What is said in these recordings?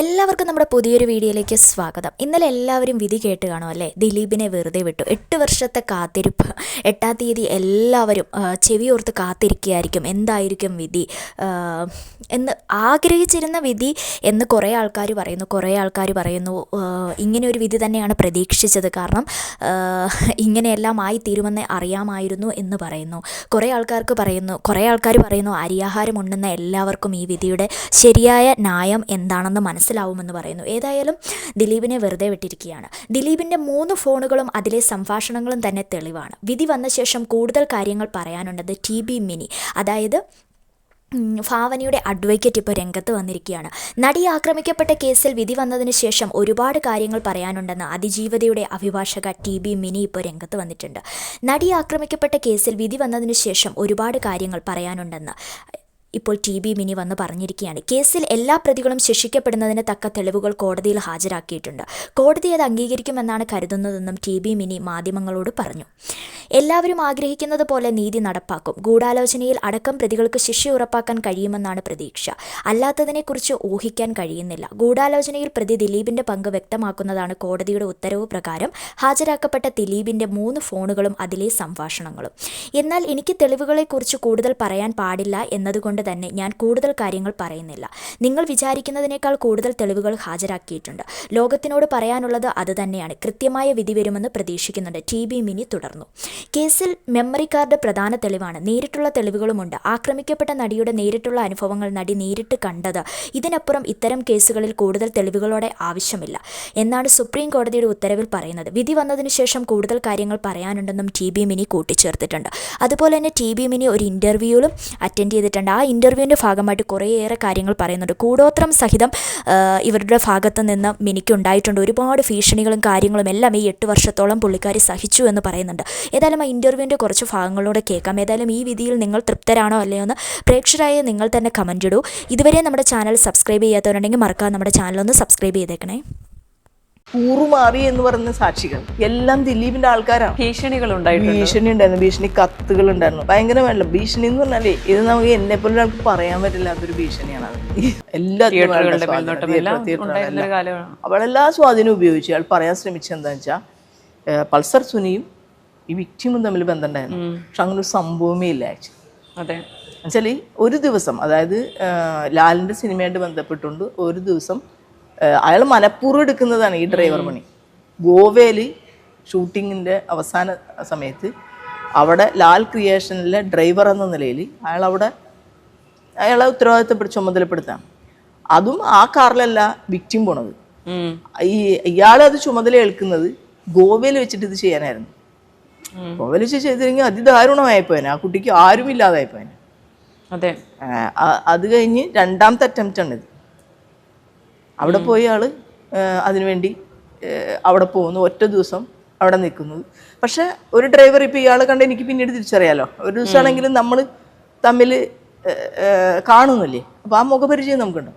എല്ലാവർക്കും നമ്മുടെ പുതിയൊരു വീഡിയോയിലേക്ക് സ്വാഗതം. ഇന്നലെ എല്ലാവരും വിധി കേട്ട് കാണും അല്ലേ? ദിലീപിനെ വെറുതെ വിട്ടു. എട്ട് വർഷത്തെ കാത്തിരിപ്പ്. എട്ടാം തീയതി എല്ലാവരും ചെവി ഓർത്ത് കാത്തിരിക്കുകയായിരിക്കും. എന്തായിരിക്കും വിധി? എന്ന് ആഗ്രഹിച്ചിരുന്ന വിധി എന്ന് കുറേ ആൾക്കാർ പറയുന്നു കുറേ ആൾക്കാർ പറയുന്നു. ഇങ്ങനെ ഒരു വിധി തന്നെയാണ് പ്രതീക്ഷിച്ചത്. കാരണം ഇങ്ങനെയെല്ലാം ആയി തീരുമെന്ന് അറിയാമായിരുന്നു എന്ന് പറയുന്നു. കുറേ ആൾക്കാർക്ക് പറയുന്നു കുറേ ആൾക്കാർ പറയുന്നു അരിയാഹാരം ഉണ്ടെന്ന എല്ലാവർക്കും ഈ വിധിയുടെ ശരിയായ ന്യായം എന്താണെന്ന് മനസ്സിലാവുമെന്ന് പറയുന്നു. ഏതായാലും ദിലീപിനെ വെറുതെ വിട്ടിരിക്കുകയാണ്. ദിലീപിന്റെ മൂന്ന് ഫോണുകളും അതിലെ സംഭാഷണങ്ങളും തന്നെ തെളിവാണ്. വിധി വന്ന ശേഷം കൂടുതൽ കാര്യങ്ങൾ പറയാനുണ്ടത് ടി ബി മിനി. അതായത് ഭാവനയുടെ അഡ്വക്കേറ്റ് ഇപ്പോൾ രംഗത്ത് വന്നിരിക്കുകയാണ്. നടി ആക്രമിക്കപ്പെട്ട കേസിൽ വിധി വന്നതിന് ശേഷം ഒരുപാട് കാര്യങ്ങൾ പറയാനുണ്ടെന്ന് അതിജീവതയുടെ അഭിഭാഷക ടി ബി മിനി ഇപ്പോൾ രംഗത്ത് വന്നിട്ടുണ്ട്. നടി ആക്രമിക്കപ്പെട്ട കേസിൽ വിധി വന്നതിന് ശേഷം ഒരുപാട് കാര്യങ്ങൾ പറയാനുണ്ടെന്ന് ഇപ്പോൾ ടി ബി മിനി വന്ന് പറഞ്ഞിരിക്കുകയാണ്. കേസിൽ എല്ലാ പ്രതികളും ശിക്ഷിക്കപ്പെടുന്നതിന് തക്ക തെളിവുകൾ കോടതിയിൽ ഹാജരാക്കിയിട്ടുണ്ട്. കോടതി അത് അംഗീകരിക്കുമെന്നാണ് കരുതുന്നതെന്നും ടി ബി മിനി മാധ്യമങ്ങളോട് പറഞ്ഞു. എല്ലാവരും ആഗ്രഹിക്കുന്നത് പോലെ നീതി നടപ്പാക്കും. ഗൂഢാലോചനയിൽ അടക്കം പ്രതികൾക്ക് ശിക്ഷ ഉറപ്പാക്കാൻ കഴിയുമെന്നാണ് പ്രതീക്ഷ. അല്ലാത്തതിനെക്കുറിച്ച് ഊഹിക്കാൻ കഴിയുന്നില്ല. ഗൂഢാലോചനയിൽ പ്രതി ദിലീപിന്റെ പങ്ക് വ്യക്തമാക്കുന്നതാണ് കോടതിയുടെ ഉത്തരവ് പ്രകാരം ഹാജരാക്കപ്പെട്ട ദിലീപിന്റെ മൂന്ന് ഫോണുകളും അതിലെ സംഭാഷണങ്ങളും. എന്നാൽ എനിക്ക് തെളിവുകളെക്കുറിച്ച് കൂടുതൽ പറയാൻ പാടില്ല എന്നതുകൊണ്ട് തന്നെ ഞാൻ കൂടുതൽ കാര്യങ്ങൾ പറയുന്നില്ല. നിങ്ങൾ വിചാരിക്കുന്നതിനേക്കാൾ കൂടുതൽ തെളിവുകൾ ഹാജരാക്കിയിട്ടുണ്ട്. ലോകത്തിനോട് പറയാനുള്ളത് അത് തന്നെയാണ്. കൃത്യമായ വിധി വരുമെന്ന് പ്രതീക്ഷിക്കുന്നുണ്ട്. ടി ബി മിനി തുടർന്നു. കേസിൽ മെമ്മറി കാർഡ് പ്രധാന തെളിവാണ്. നേരിട്ടുള്ള തെളിവുകളുമുണ്ട്. ആക്രമിക്കപ്പെട്ട നടിയുടെ നേരിട്ടുള്ള അനുഭവങ്ങൾ നടി നേരിട്ട് കണ്ടത്. ഇതിനപ്പുറം ഇത്തരം കേസുകളിൽ കൂടുതൽ തെളിവുകളോടെ ആവശ്യമില്ല. എന്നാണ് സുപ്രീം കോടതിയുടെ ഉത്തരവിൽ പറയുന്നത്. വിധി വന്നതിന് ശേഷം കൂടുതൽ കാര്യങ്ങൾ പറയാനുണ്ടെന്നും ടി ബി മിനി കൂട്ടിച്ചേർത്തിട്ടുണ്ട്. അതുപോലെ തന്നെ ടി ബി മിനി ഒരു ഇന്റർവ്യൂവിലും അറ്റൻഡ് ചെയ്തിട്ടുണ്ട്. ആ ഇന്റർവ്യൂവിന്റെ ഭാഗമായിട്ട് കുറേയേറെ കാര്യങ്ങൾ പറയുന്നുണ്ട്. കൂടോത്രം സഹിതം ഇവരുടെ ഭാഗത്ത് നിന്ന് മിനിക്ക് ഉണ്ടായിട്ടുണ്ട് ഒരുപാട് ഭീഷണികളും കാര്യങ്ങളും എല്ലാം ഈ എട്ട് വർഷത്തോളം പുള്ളിക്കാരി സഹിച്ചു എന്ന് പറയുന്നുണ്ട്. ഏതായാലും ആ ഇന്റർവ്യൂവിന്റെ കുറച്ച് ഭാഗങ്ങളിലൂടെ കേൾക്കാം. ഏതായാലും ഈ വിധിയിൽ നിങ്ങൾ തൃപ്തരാണോ അല്ലയോ എന്ന് പ്രേക്ഷരായ നിങ്ങൾ തന്നെ കമന്റ് ഇടൂ. ഇതുവരെ നമ്മുടെ ചാനൽ സബ്സ്ക്രൈബ് ചെയ്യാത്തവരുണ്ടെങ്കിൽ മറക്കാതെ നമ്മുടെ ചാനലൊന്ന് സബ്സ്ക്രൈബ് ചെയ്തേക്കണേ. കൂറുമാറി എന്ന് പറയുന്ന സാക്ഷികൾ. എല്ലാം ദിലീപിന്റെ ആൾക്കാരാണ്. ഭീഷണികൾ ഭീഷണി ഉണ്ടായിരുന്നു. ഭീഷണി കത്തുകൾ ഉണ്ടായിരുന്നു. ഭയങ്കരമല്ല ഭീഷണി എന്ന് പറഞ്ഞാലേ ഇത് നമുക്ക് എന്നെ പോലെ ഒരാൾക്ക് പറയാൻ പറ്റില്ല. അതൊരു ഭീഷണിയാണ്. അത് എല്ലാ അവളെല്ലാ സ്വാധീനം. ഉപയോഗിച്ചു അയാൾ പറയാൻ ശ്രമിച്ചത് എന്താ വെച്ചാൽ പൾസർ സുനിയും ഈ വിക്ടിമും തമ്മിൽ ബന്ധമുണ്ടായിരുന്നു. പക്ഷെ അങ്ങനെ ഒരു സംഭവമേ ഇല്ല ആക്ച്വലി അതെ. എന്നുവെച്ചാൽ ഒരു ദിവസം അതായത് ലാലിന്റെ സിനിമയായിട്ട് ബന്ധപ്പെട്ടുകൊണ്ട് ഒരു ദിവസം അയാൾ മനഃപൂർവം എടുക്കുന്നതാണ് ഈ ഡ്രൈവർ പണി. ഗോവയിൽ ഷൂട്ടിങ്ങിന്റെ അവസാന സമയത്ത് അവിടെ ലാൽ ക്രിയേഷനിലെ ഡ്രൈവർ എന്ന നിലയിൽ അയാൾ അവിടെ അയാളെ ഉത്തരവാദിത്തപ്പെട്ട് ചുമതലപ്പെടുത്താം. അതും ആ കാറിലല്ല വിക്റ്റിം പോണത്. ഈ ഇയാൾ അത് ചുമതല ഏൽക്കുന്നത് ഗോവയിൽ വെച്ചിട്ട് ഇത് ചെയ്യാനായിരുന്നു. ഗോവയിൽ വെച്ച് ചെയ്തിരുന്നെങ്കിൽ അതിദാരുണമായിപ്പോയനെ. ആ കുട്ടിക്ക് ആരും ഇല്ലാതായിപ്പോയനെ അതെ അത് കഴിഞ്ഞ് രണ്ടാമത്തെ അറ്റംപ്റ്റ് ആണ് ഇത് അവിടെ പോയി ആൾ അതിനുവേണ്ടി അവിടെ പോകുന്നു ഒറ്റ ദിവസം അവിടെ നിൽക്കുന്നത് പക്ഷേ ഒരു ഡ്രൈവർ ഇപ്പോൾ ഇയാളെ കണ്ട് എനിക്ക് പിന്നീട് തിരിച്ചറിയാലോ. ഒരു ദിവസമാണെങ്കിലും നമ്മൾ തമ്മിൽ കാണുന്നില്ലേ? അപ്പോൾ ആ മുഖപരിചയം നമുക്കുണ്ട്.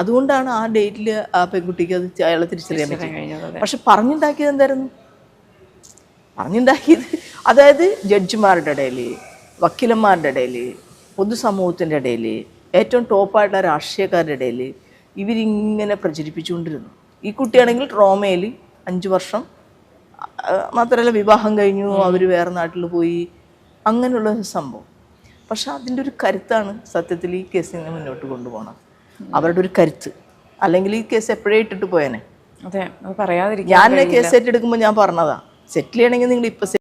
അതുകൊണ്ടാണ് ആ ഡേറ്റിൽ ആ പെൺകുട്ടിക്ക് അത് അയാളെ തിരിച്ചറിയാൻ പറ്റുന്നത് പക്ഷെ പറഞ്ഞുണ്ടാക്കിയത് എന്തായിരുന്നു? പറഞ്ഞുണ്ടാക്കിയത് അതായത് ജഡ്ജിമാരുടെ ഇടയിൽ വക്കീലന്മാരുടെ ഇടയിൽ പൊതുസമൂഹത്തിന്റെ ഇടയിൽ ഏറ്റവും ടോപ്പായിട്ടുള്ള രാഷ്ട്രീയക്കാരുടെ ഇടയിൽ ഇവരിങ്ങനെ പ്രചരിപ്പിച്ചുകൊണ്ടിരുന്നു. ഈ കുട്ടിയാണെങ്കിൽ റോമയിൽ അഞ്ച് വർഷം മാത്രമല്ല വിവാഹം കഴിഞ്ഞു അവർ വേറെ നാട്ടിൽ പോയി അങ്ങനെയുള്ള ഒരു സംഭവം. പക്ഷെ അതിന്റെ ഒരു കരുത്താണ് സത്യത്തിൽ ഈ കേസിനെ മുന്നോട്ട് കൊണ്ടുപോകണം. അവരുടെ ഒരു കരുത്ത്. അല്ലെങ്കിൽ ഈ കേസ് എപ്പോഴേ ഇട്ടിട്ട് പോയേനെ? അതെ പറയാതിരിക്കും ഞാൻ കേസ് ഏറ്റെടുക്കുമ്പോൾ ഞാൻ പറഞ്ഞതാ സെറ്റിൽ ചെയ്യണമെങ്കിൽ നിങ്ങൾ ഇപ്പൊ